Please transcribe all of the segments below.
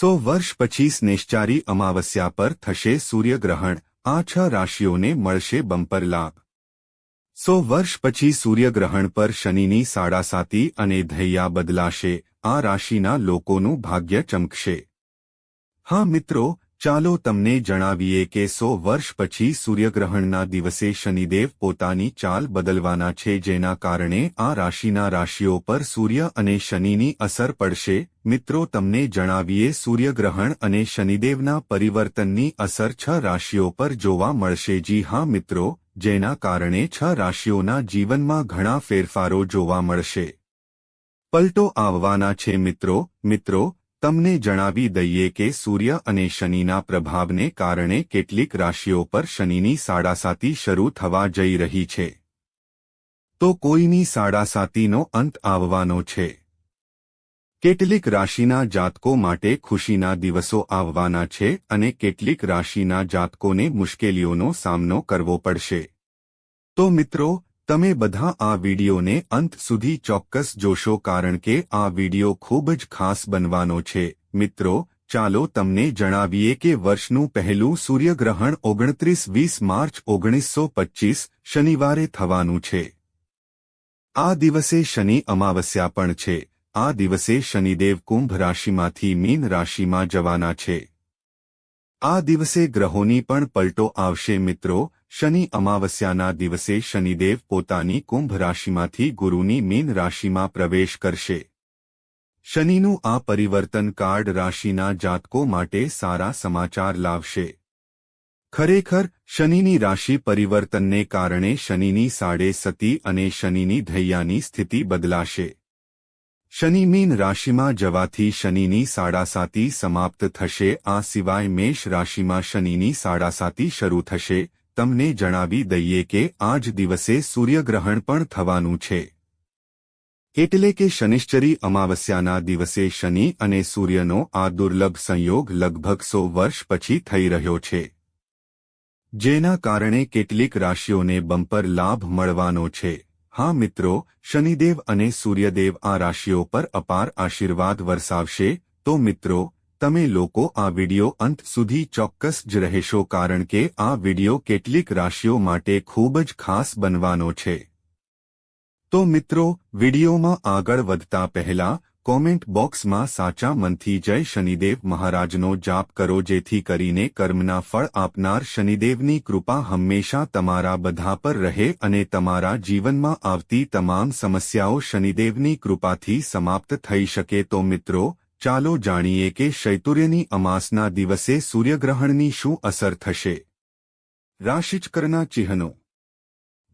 સો વર્ષ પછી સ્નેશ્ચારી અમાવસ્યા પર થશે સૂર્યગ્રહણ. આ છ રાશિઓને મળશે બમ્પર લાભ. સો વર્ષ પછી સૂર્યગ્રહણ પર શનિની સાડાસાતી અને ધૈયા બદલાશે. આ રાશિના લોકોનું ભાગ્ય ચમકશે. હા મિત્રો, ચાલો તમને જણાવીએ કે સો વર્ષ પછી સૂર્યગ્રહણના દિવસે શનિદેવ પોતાની ચાલ બદલવાના છે જેના કારણે આ રાશિના રાશિઓ પર સૂર્ય અને શનિની અસર પડશે. મિત્રો તમને જણાવીએ સૂર્યગ્રહણ અને શનિદેવના પરિવર્તનની અસર છ રાશિઓ પર જોવા મળશે. જી હા મિત્રો, જેના કારણે છ રાશિઓના જીવનમાં ઘણા ફેરફારો જોવા મળશે. પલટો આવવાના છે મિત્રો. મિત્રો, તમને જણાવી દઈએ કે સૂર્ય અને શનિના પ્રભાવને કારણે કેટલીક રાશિઓ પર શનિની સાડાસાતી શરૂ થવા જઈ રહી છે. તો કોઈની સાડાસાતીનો અંત આવવાનો છે. કેટલીક રાશિના જાતકો માટે ખુશીના દિવસો આવવાના છે અને કેટલીક રાશિના જાતકોને મુશ્કેલીઓનો સામનો કરવો પડશે. તો મિત્રો, તમે બધા આ વિડીયોને અંત સુધી ચોક્કસ જોશો કારણ કે આ વીડિયો ખૂબ જ ખાસ બનવાનો છે. મિત્રો, ચાલો તમને જણાવીએ કે વર્ષનું પહેલું સૂર્યગ્રહણ ઓગણત્રીસ વીસ માર્ચ ઓગણીસો પચ્ચીસ શનિવારે થવાનું છે. આ દિવસે શનિ અમાવસ્યા પણ છે. આ દિવસે શનિદેવ કુંભ રાશિમાંથી મીન રાશિમાં જવાના છે. આ દિવસે ગ્રહોની પણ પલટો આવશે મિત્રો. શનિ અમાવસ્યાના દિવસે શનિદેવ પોતાની કુંભ રાશિમાંથી ગુરુની મીન રાશિમાં પ્રવેશ કરશે. શનિનું આ પરિવર્તન કાર્ડ રાશિના જાતકો માટે સારા સમાચાર લાવશે. ખરેખર, શનિની રાશિ પરિવર્તનને કારણે શનિની સાડે સતી અને શનિની ધૈયાની સ્થિતિ બદલાશે. શનિ મીન રાશિમાં જવાથી શનિની સાડાસાતી સમાપ્ત થશે, આ સિવાય મેષ રાશિમાં શનિની સાડાસાતી શરૂ થશે. તમને જણાવી દઈએ કે આજ દિવસે સૂર્યગ્રહણ પણ થવાનું છે. એટલે કે શનિશ્ચરી અમાવસ્યાના દિવસે શનિ અને સૂર્યનો આ દુર્લભ સંયોગ લગભગ સો વર્ષ પછી થઈ રહ્યો છે. જેના કારણે કેટલીક રાશિઓને બમ્પર લાભ મળવાનો છે. હા મિત્રો, શનિદેવ અને સૂર્યદેવ આ રાશિઓ પર અપાર આશીર્વાદ વરસાવશે. તો મિત્રો, તમે લોકો આ વિડિયો અંત સુધી ચોક્કસ જ રહેશો કારણ કે આ વિડિયો કેટલીક રાશિઓ માટે ખૂબ જ ખાસ બનવાનો છે. તો મિત્રો, વિડિયોમાં આગળ વધતા પહેલા કોમેન્ટ બોક્સમાં સાચા મનથી જય શનિદેવ મહારાજનો જાપ કરો જેથી કરીને કર્મના ફળ આપનાર શનિદેવની કૃપા હંમેશા તમારા બધા પર રહે અને તમારા જીવનમાં આવતી તમામ સમસ્યાઓ શનિદેવની કૃપાથી સમાપ્ત થઈ શકે. તો મિત્રો, ચાલો જાણીએ કે શૈતુર્યની અમાસના દિવસે સૂર્યગ્રહણની શું અસર થશે. રાશિચક્રના ચિહ્નો.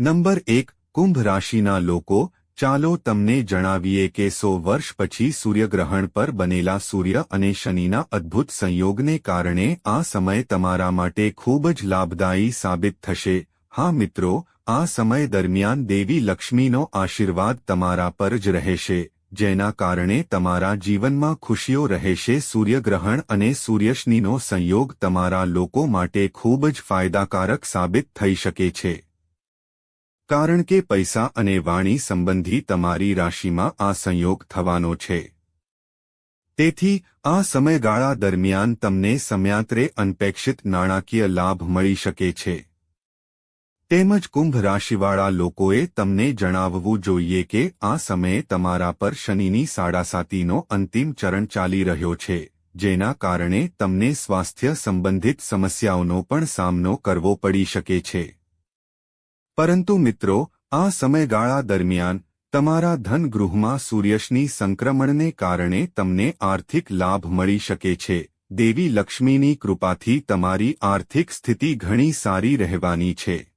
નંબર એક, કુંભ રાશિના લોકો ચાલો તમને જણાવીએ કે સો વર્ષ પછી સૂર્યગ્રહણ પર બનેલા સૂર્ય અને શનિના અદ્ભુત સંયોગને કારણે આ સમય તમારા માટે ખૂબ જ લાભદાયી સાબિત થશે. હા મિત્રો, આ સમય દરમિયાન દેવી લક્ષ્મીનો આશીર્વાદ તમારા પર જ રહેશે, જેના કારણે તમારા જીવનમાં ખુશીઓ રહેશે. સૂર્યગ્રહણ અને સૂર્યશનીનો સંયોગ તમારા લોકો માટે ખૂબ જ ફાયદાકારક સાબિત થઈ શકે છે. કારણ કે પૈસા અને વાણી સંબંધી તમારી રાશિમાં આ સંયોગ થવાનો છે. તેથી, આ સમયગાળા દરમિયાન તમને સમયાંતરે અનપેક્ષિત નાણાકીય લાભ મળી શકે છે. તેમજ કુંભ રાશિવાળા લોકોએ તમને જણાવવું જોઈએ કે આ સમયે તમારા પર શનિની સાડાસાતીનો અંતિમ ચરણ ચાલી રહ્યો છે, જેના કારણે તમને સ્વાસ્થ્ય સંબંધિત સમસ્યાઓનો પણ સામનો કરવો પડી શકે છે. પરંતુ મિત્રો, આ સમયગાળા દરમિયાન, તમારા ધનગૃહમાં સૂર્યશની સંક્રમણને કારણે તમને આર્થિક લાભ મળી શકે છે. દેવી લક્ષ્મીની કૃપાથી તમારી આર્થિક સ્થિતિ ઘણી સારી રહેવાની છે.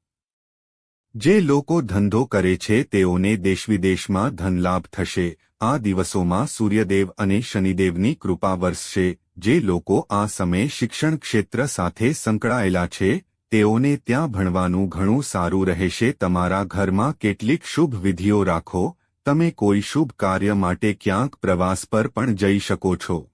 જે લોકો ધંધો કરે છે તેઓને દેશવિદેશમાં ધનલાભ થશે. આ દિવસોમાં સૂર્યદેવ અને શનિદેવની કૃપા વરસશે. જે લોકો આ સમયે શિક્ષણ ક્ષેત્ર સાથે સંકળાયેલા છે તેઓને ત્યાં ભણવાનું ઘણું સારું રહેશે. તમારા ઘરમાં કેટલીક શુભ વિધિઓ રાખો. તમે કોઈ શુભ કાર્ય માટે ક્યાંક પ્રવાસ પર પણ જઈ શકો છો.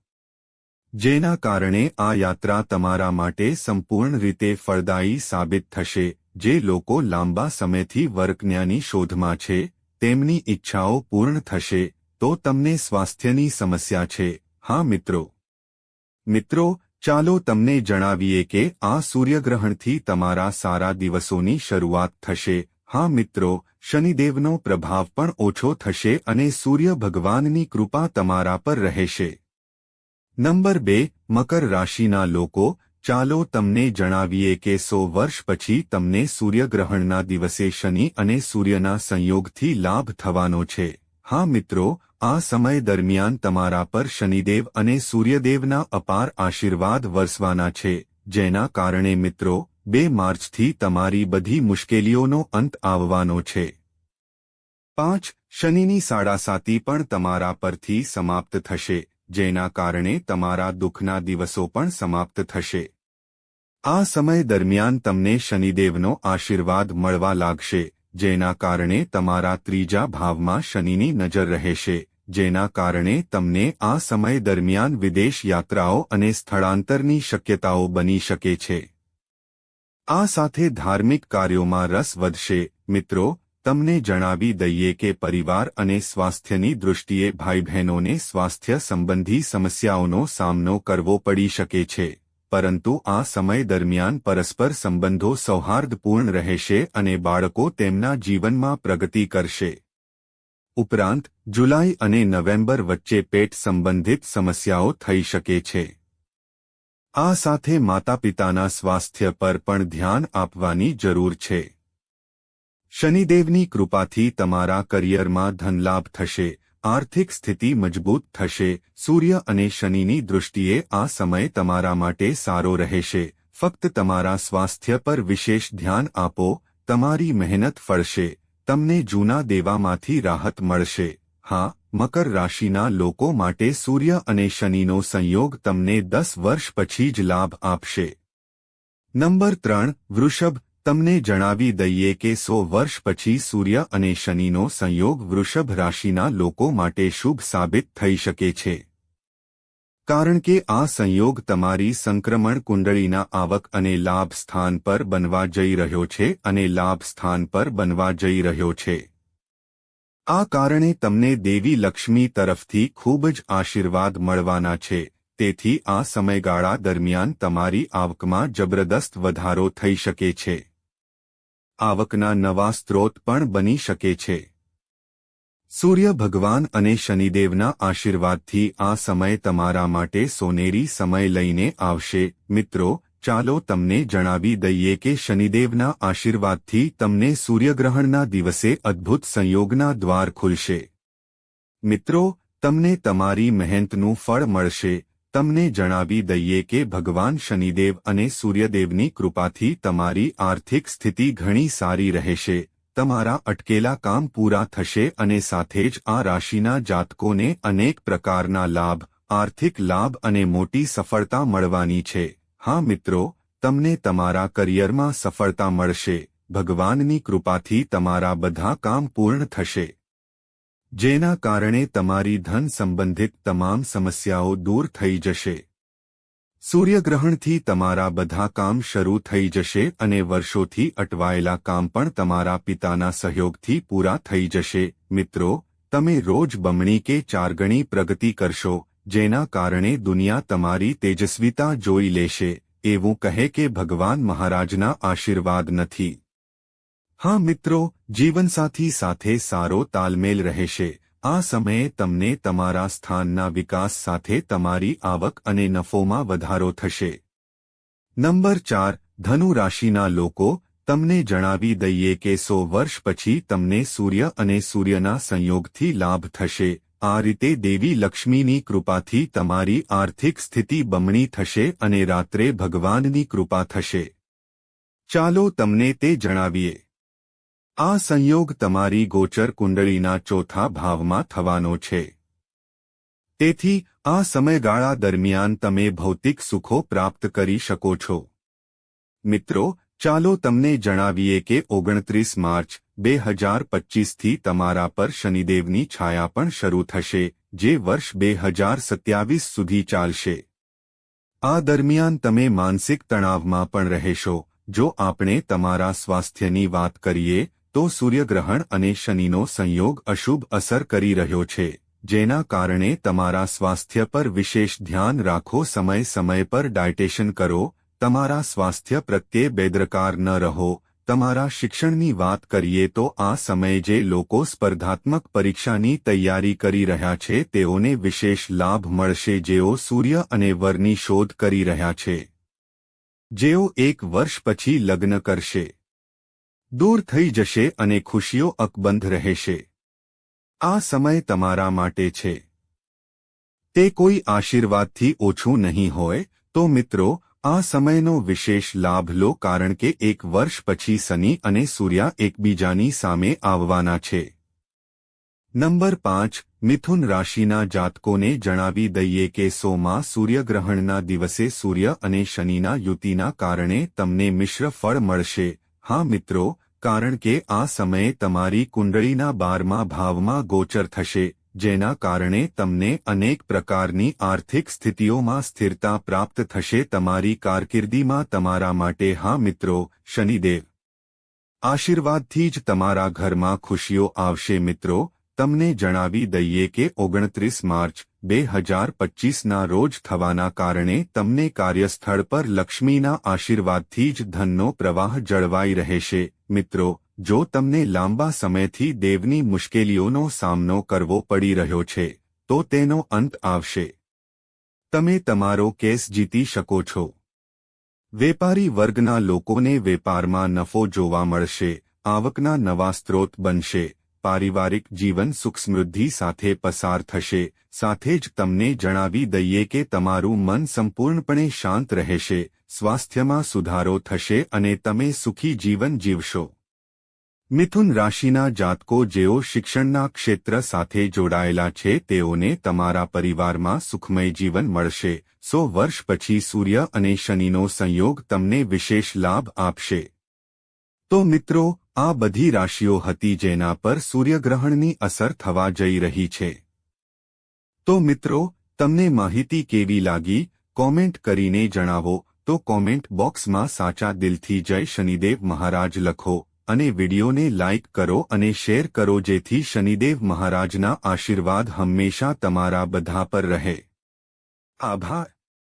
જેના કારણે આ યાત્રા તમારા માટે સંપૂર્ણ રીતે ફળદાયી સાબિત થશે. જે લોકો લાંબા સમયથી વર્કન્યાની શોધમાં છે, તેમની ઈચ્છાઓ પૂર્ણ થશે, તો તમને સ્વાસ્થ્યની સમસ્યા છે. હા મિત્રો. મિત્રો ચાલો તમને જણાવીએ કે આ સૂર્યગ્રહણથી તમારા સારા દિવસોની શરૂઆત થશે. હા મિત્રો, શનિદેવનો પ્રભાવ પણ ઓછો થશે અને સૂર્ય ભગવાનની કૃપા તમારા પર રહેશે. નંબર બે, મકર રાશિના લોકો, ચાલો તમને જણાવીએ કે સો વર્ષ પછી તમને સૂર્યગ્રહણના દિવસે શનિ અને સૂર્યના સંયોગથી લાભ થવાનો છે. હા મિત્રો આ સમય દરમિયાન તમારા પર શનિદેવ અને સૂર્યદેવના અપાર આશીર્વાદ વરસવાના છે, જેના કારણે મિત્રો, બે માર્ચથી તમારી બધી મુશ્કેલીઓનો અંત આવવાનો છે. પાંચ, શનિની સાડાસાતી પણ તમારા પરથી સમાપ્ત થશે, જેના કારણે તમારા દુઃખના દિવસો પણ સમાપ્ત થશે. આ સમય દરમિયાન તમને શનિદેવનો આશીર્વાદ મળવા લાગશે, જેના કારણે તમારા ત્રીજા ભાવમાં શનિની નજર રહેશે. જેના કારણે તમને આ સમય દરમિયાન વિદેશ યાત્રાઓ અને સ્થળાંતરની શક્યતાઓ બની શકે છે. આ સાથે ધાર્મિક કાર્યોમાં રસ વધશે. મિત્રો, તમને જણાવી દઈએ કે પરિવાર અને સ્વાસ્થ્યની દૃષ્ટિએ ભાઈ બહેનોને સ્વાસ્થ્ય સંબંધી સમસ્યાઓનો સામનો કરવો પડી શકે છે. પરંતુ આ સમય દરમિયાન પરસ્પર સંબંધો સૌહાર્દપૂર્ણ રહેશે અને બાળકો તેમના જીવનમાં પ્રગતિ કરશે. ઉપરાંત, જુલાઈ અને નવેમ્બર વચ્ચે પેટ સંબંધિત સમસ્યાઓ થઈ શકે છે. આ સાથે માતાપિતાના સ્વાસ્થ્ય પર પણ ધ્યાન આપવાની જરૂર છે. શનિદેવની કૃપાથી તમારા કરિયરમાં ધનલાભ થશે, આર્થિક સ્થિતિ મજબૂત થશે, સૂર્ય અને શનિની દૃષ્ટિએ આ સમય તમારા માટે સારો રહેશે. ફક્ત તમારા સ્વાસ્થ્ય પર વિશેષ ધ્યાન આપો, તમારી મહેનત ફળશે. તમને જૂના દેવામાંથી રાહત મળશે. હા, મકર રાશિના લોકો માટે સૂર્ય અને શનિનો સંયોગ તમને દસ વર્ષ પછી જ લાભ આપશે. નંબર ત્રણ, વૃષભ, તમને જણાવી દઈએ કે સો વર્ષ પછી સૂર્ય અને શનિનો સંયોગ વૃષભ રાશિના લોકો માટે શુભ સાબિત થઈ શકે છે. કારણ કે આ સંયોગ તમારી સંક્રમણ કુંડળીના આવક અને લાભ સ્થાન પર બનવા જઈ રહ્યો છે અને લાભ સ્થાન પર બનવા જઈ રહ્યો છે. આ કારણે તમને દેવી લક્ષ્મી તરફથી ખૂબ જ આશીર્વાદ મળવાના છે. તેથી આ સમયગાળા દરમિયાન તમારી આવકમાં જબરદસ્ત વધારો થઈ શકે છે. આવકના નવા સ્ત્રોત પણ બની શકે છે. સૂર્ય ભગવાન અને શનિદેવના આશીર્વાદથી આ સમય તમારા માટે સોનેરી સમય લઈને આવશે. મિત્રો, ચાલો તમને જણાવી દઈએ કે શનિદેવના આશીર્વાદથી તમને સૂર્યગ્રહણના દિવસે અદ્ભુત સંયોગના દ્વાર ખુલશે. મિત્રો, તમને તમારી મહેનતનું ફળ મળશે. તમને જણાવી દઈએ કે ભગવાન શનિદેવ અને સૂર્યદેવની કૃપાથી તમારી આર્થિક સ્થિતિ ઘણી સારી રહેશે. તમારા અટકેલા કામ પૂરા થશે અને સાથે જ આ રાશિના જાતકોને અનેક પ્રકારના લાભ, આર્થિક લાભ અને મોટી સફળતા મળવાની છે. હા મિત્રો, તમને તમારા કરિયરમાં સફળતા મળશે. ભગવાનની કૃપાથી તમારા બધા કામ પૂર્ણ થશે. જેના કારણે તમારી ધન સંબંધિત તમામ સમસ્યાઓ દૂર થઈ જશે. સૂર્યગ્રહણથી તમારા બધા કામ શરૂ થઈ જશે અને વર્ષોથી અટવાયેલા કામ પણ તમારા પિતાના સહયોગથી પૂરા થઈ જશે. મિત્રો, તમે રોજ બમણી કે ચારગણી પ્રગતિ કરશો, જેના કારણે દુનિયા તમારી તેજસ્વીતા જોઈ લેશે. એવું કહે કે ભગવાન મહારાજના આશીર્વાદ નથી. હા મિત્રો, જીવનસાથી સાથે સારો તાલમેલ રહેશે. આ સમયે તમને તમારા સ્થાનના વિકાસ સાથે તમારી આવક અને નફોમાં વધારો થશે. નંબર ચાર, ધનુ રાશિના લોકો, તમને જણાવી દઈએ કે સો વર્ષ પછી તમને સૂર્ય અને સૂર્યના સંયોગથી લાભ થશે. આ રીતે દેવી લક્ષ્મીની કૃપાથી તમારી આર્થિક સ્થિતિ બમણી થશે અને રાત્રે ભગવાનની કૃપા થશે. ચાલો તમને તે જણાવીએ. આ સંયોગ તમારી ગોચર કુંડળીના ચોથા ભાવમાં થવાનો છે. તેથી, આ સમયગાળા દરમિયાન તમે ભૌતિક સુખો પ્રાપ્ત કરી શકો છો. મિત્રો, ચાલો તમને જણાવીએ કે ઓગણત્રીસ માર્ચ, બે હજાર પચ્ચીસથી તમારા પર શનિદેવની છાયા પણ શરૂ થશે, જે વર્ષ બે હજાર સત્યાવીસ સુધી ચાલશે. આ દરમિયાન તમે માનસિક તણાવમાં પણ રહેશો. જો આપણે તમારા સ્વાસ્થ્યની વાત કરીએ તો સૂર્યગ્રહણ અને શનિનો સંયોગ અશુભ અસર કરી રહ્યો છે, જેના કારણે તમારા સ્વાસ્થ્ય પર વિશેષ ધ્યાન રાખો, સમય સમય પર ડાયટેશન કરો, તમારા સ્વાસ્થ્ય પ્રત્યે બેદરકાર ન રહો, તમારા શિક્ષણની વાત કરીએ તો આ સમયે જે લોકો સ્પર્ધાત્મક પરીક્ષાની તૈયારી કરી રહ્યા છે, તેઓને વિશેષ લાભ મળશે જેઓ સૂર્ય અને વરની શોધ કરી રહ્યા છે. જેઓ એક વર્ષ પછી લગ્ન કરશે. દૂર થઈ જશે અને ખુશીઓ અકબંધ રહેશે. આ સમય તમારા માટે છે. તે કોઈ આશીર્વાદથી ઓછું નહીં હોય, તો મિત્રો, આ સમયનો વિશેષ લાભ લો કારણ કે એક વર્ષ પછી શનિ અને સૂર્યા એકબીજાની સામે આવવાના છે. નંબર પાંચ, મિથુન રાશિના જાતકોને જણાવી દઈએ કે સોમાં સૂર્યગ્રહણના દિવસે સૂર્ય અને શનિના યુતિના કારણે તમને મિશ્ર ફળ મળશે. હા મિત્રો, કારણ કે આ સમયે તમારી કુંડળીના બારમા ભાવમાં ગોચર થશે, જેના કારણે તમને અનેક પ્રકારની આર્થિક સ્થિતિઓમાં સ્થિરતા પ્રાપ્ત થશે તમારી કારકિર્દીમાં તમારા માટે. હા મિત્રો, શનિદેવ. આશીર્વાદથી જ તમારા ઘરમાં ખુશીઓ આવશે મિત્રો, તમને જણાવી દઈએ કે ઓગણત્રીસ માર્ચ બે હજાર પચ્ચીસના રોજ થવાના કારણે તમને કાર્યસ્થળ પર લક્ષ્મીના આશીર્વાદથી જ ધનનો પ્રવાહ જળવાઈ રહેશે. મિત્રો, જો તમને લાંબા સમયથી દેવની મુશ્કેલીઓનો સામનો કરવો પડી રહ્યો છે, તો તેનો અંત આવશે. તમે તમારો કેસ જીતી શકો છો. વેપારી વર્ગના લોકોને વેપારમાં નફો જોવા મળશે, આવકના નવા સ્ત્રોત બનશે. પારિવારિક જીવન સુખ સમૃદ્ધિ સાથે પસાર થશે. સાથે જ તમને જણાવી દઈએ કે તમારું મન સંપૂર્ણપણે શાંત રહેશે, સ્વાસ્થ્યમાં સુધારો થશે અને તમે સુખી જીવન જીવશો. મિથુન રાશિના જાતકો જેઓ શિક્ષણના ક્ષેત્ર સાથે જોડાયેલા છે, તેઓને તમારા પરિવારમાં સુખમય જીવન મળશે. સો વર્ષ પછી સૂર્ય અને શનિનો સંયોગ તમને વિશેષ લાભ આપશે. તો મિત્રો આ બધી રાશિઓ હતી જેના પર સૂર્યગ્રહણની અસર થવા જઈ રહી છે. તો મિત્રો, તમને માહિતી કેવી લાગી? કોમેન્ટ કરીને જણાવો. તો કોમેન્ટ બોક્સમાં સાચા દિલથી જય શનિદેવ મહારાજ લખો અને વિડીયોને લાઇક કરો અને શેર કરો જેથી શનિદેવ મહારાજના આશીર્વાદ હંમેશા તમારા બધા પર રહે. આભાર.